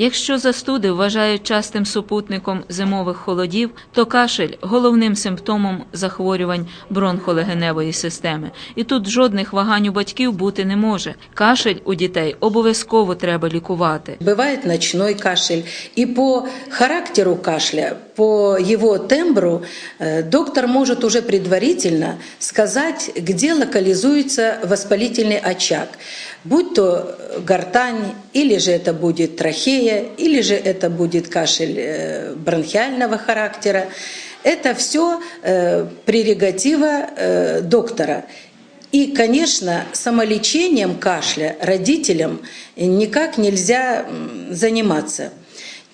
Якщо застуди вважають частим супутником зимових холодів, то кашель головним симптомом захворювань бронхолегеневої системи. І тут жодних вагань у батьків бути не може. Кашель у дітей обов'язково треба лікувати. Бывает ночной кашель. И по характеру кашля, по его тембру, э, доктор может уже предварительно сказать, где локализуется воспалительный очаг. Будь то гортань, или же это будет трахея, или же это будет кашель э, бронхиального характера. Это все прерогатива э, доктора. И, конечно, самолечением кашля родителям никак нельзя заниматься.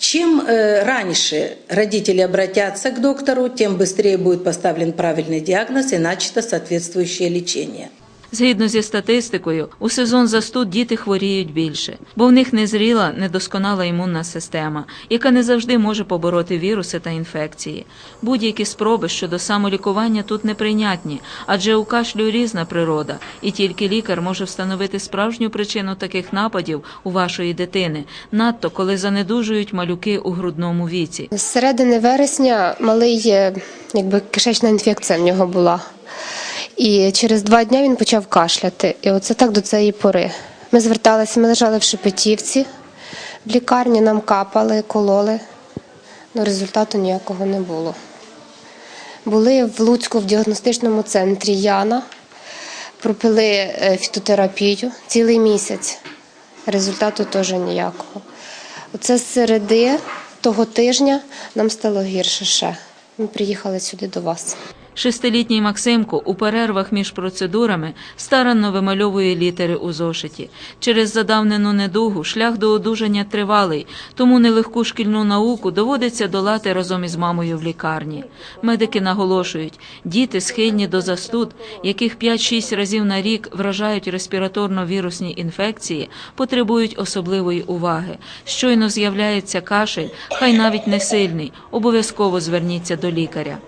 Чем э, раньше родители обратятся к доктору, тем быстрее будет поставлен правильный диагноз и начато соответствующее лечение. Згідно зі статистикою, у сезон застуд діти хворіють більше, бо в них незріла, недосконала імунна система, яка не завжди може побороти віруси та інфекції. Будь-які спроби щодо самолікування тут неприйнятні, адже у кашлю різна природа, і тільки лікар може встановити справжню причину таких нападів у вашої дитини, надто коли занедужують малюки у грудному віці. З середини вересня малий е, якби кишечна інфекція в нього була. І через два дні він почав кашляти. І оце так до цієї пори. Ми зверталися, ми лежали в Шепетівці, в лікарні нам капали, кололи. але результату ніякого не було. Були в Луцьку в діагностичному центрі Яна, пропили е, фітотерапію цілий місяць. Результату теж ніякого. Оце з середи того тижня нам стало гірше ще. Ми приїхали сюди до вас. Шестилітній Максимко у перервах між процедурами старанно вимальовує літери у зошиті. Через задавнену недугу шлях до одужання тривалий, тому нелегку шкільну науку доводиться долати разом із мамою в лікарні. Медики наголошують, діти схильні до застуд, яких 5-6 разів на рік вражають респіраторно-вірусні інфекції, потребують особливої уваги. Щойно з'являється кашель, хай навіть не сильний, обов'язково зверніться до лікаря.